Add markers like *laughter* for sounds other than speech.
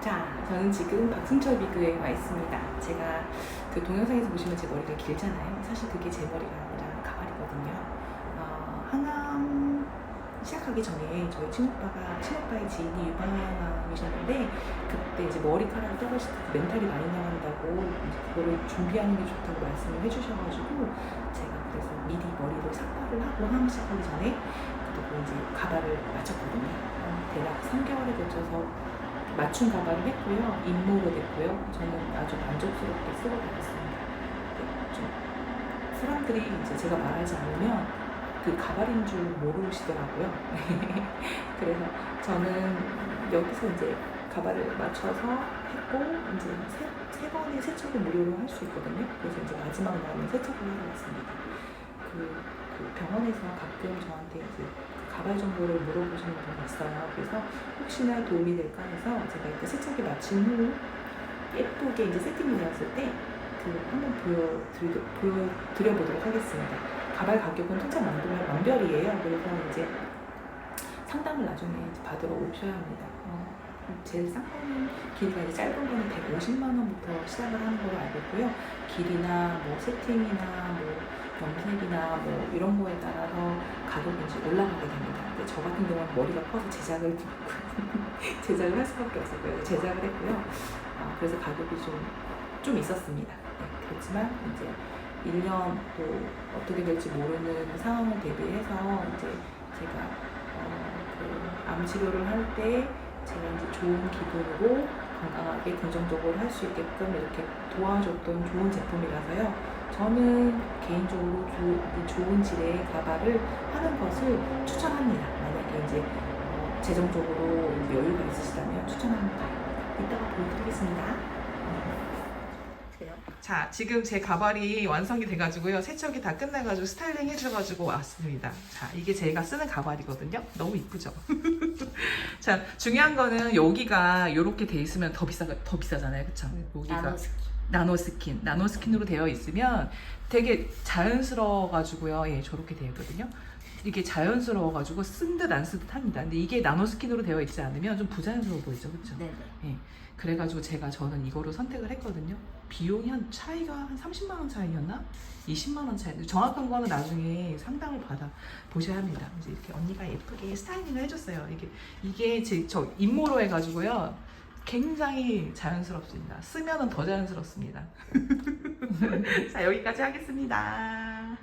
자, 저는 지금 박승철 비그에 와 있습니다. 제가 그 동영상에서 보시면 제 머리가 길잖아요. 사실 그게 제 머리가 아니라 가발이거든요. 어, 항암 시작하기 전에 저희 친오빠가 친오빠의 지인이 유방암이셨는데 그때 이제 머리카락 떨어질 때 멘탈이 많이 나간다고 이제 그거를 준비하는 게 좋다고 말씀을 해주셔가지고 제가 그래서 미리 머리를 삭발을 하고 항암 시작하기 전에 그리고 이제 가발을 맞췄거든요. 어, 대략 3개월에 걸쳐서 맞춤 가발을 했고요. 임무로 됐고요. 저는 아주 만족스럽게 쓰고 다녔습니다. 네, 좀 사람들이 이제 제가 말하지 않으면 그 가발인 줄 모르시더라고요. *laughs* 그래서 저는 여기서 이제 가발을 맞춰서 했고 이제 세, 세 번의 세척을 무료로 할 수 있거든요. 그래서 이제 마지막 날은 세척을 하러 왔습니다. 그, 그 병원에서 가끔 저한테 이제 그 가발 정보를 물어보시는 분이 있어요. 그래서 혹시나 도움이 될까 해서 제가 이렇게 세척이 마친 후 예쁘게 이제 세팅이 되었을 때 그 한번 보여드려, 보여드려보도록 하겠습니다. 가발 가격은 통장 만들면 만별이에요. 그래서 이제 상담을 나중에 받으러 오셔야 합니다. 어, 제일 싼 거는 길이가 이제 짧은 거는 150만 원부터 시작을 하는 걸로 알고 있고요. 길이나 뭐 세팅이나 뭐 염색이나 뭐 이런 거에 따라서 가격이 이제 올라가게 됩니다. 근데 저 같은 경우는 머리가 커서 제작을 *laughs* 제작을 할 수밖에 없었고요. 제작을 했고요. 아, 그래서 가격이 좀, 좀 있었습니다. 네, 그렇지만 이제 1년 또 어떻게 될지 모르는 상황을 대비해서 이제 제가 어, 그 암 치료를 할 때 제가 이제 좋은 기분으로 건강하게 긍정적으로 할 수 있게끔 이렇게 도와줬던 좋은 제품이라서요. 저는 개인적으로 좋은 질의 가발을 하는 것을 추천합니다. 만약에 이제 어, 재정적으로 여유가 있으시다면 추천합니다. 이따가 보여드리겠습니다. 자, 지금 제 가발이 완성이 돼가지고요. 세척이 다 끝나가지고 스타일링 해줘가지고 왔습니다. 자, 이게 제가 쓰는 가발이거든요. 너무 이쁘죠? *laughs* 자, 중요한 거는 여기가 이렇게 돼 있으면 더 비싸, 더 비싸잖아요. 그쵸? 여기가. 나노스킨. 나노 스킨, 나노 스킨으로 되어 있으면 되게 자연스러워가지고요. 예, 저렇게 되어 있거든요. 이게 자연스러워가지고 쓴 듯 안 쓴 듯 합니다. 근데 이게 나노 스킨으로 되어 있지 않으면 좀 부자연스러워 보이죠, 그쵸? 네네. 예. 그래가지고 제가 저는 이거로 선택을 했거든요. 비용이 한 차이가 한 30만 원 차이였나? 20만 원 차이. 정확한 거는 나중에 상담을 받아 보셔야 합니다. 이제 이렇게 언니가 예쁘게 스타일링을 해줬어요. 이게 이게 제 저 임모로 해가지고요. 굉장히 자연스럽습니다. 쓰면은 더 자연스럽습니다. *laughs* 자 여기까지 하겠습니다.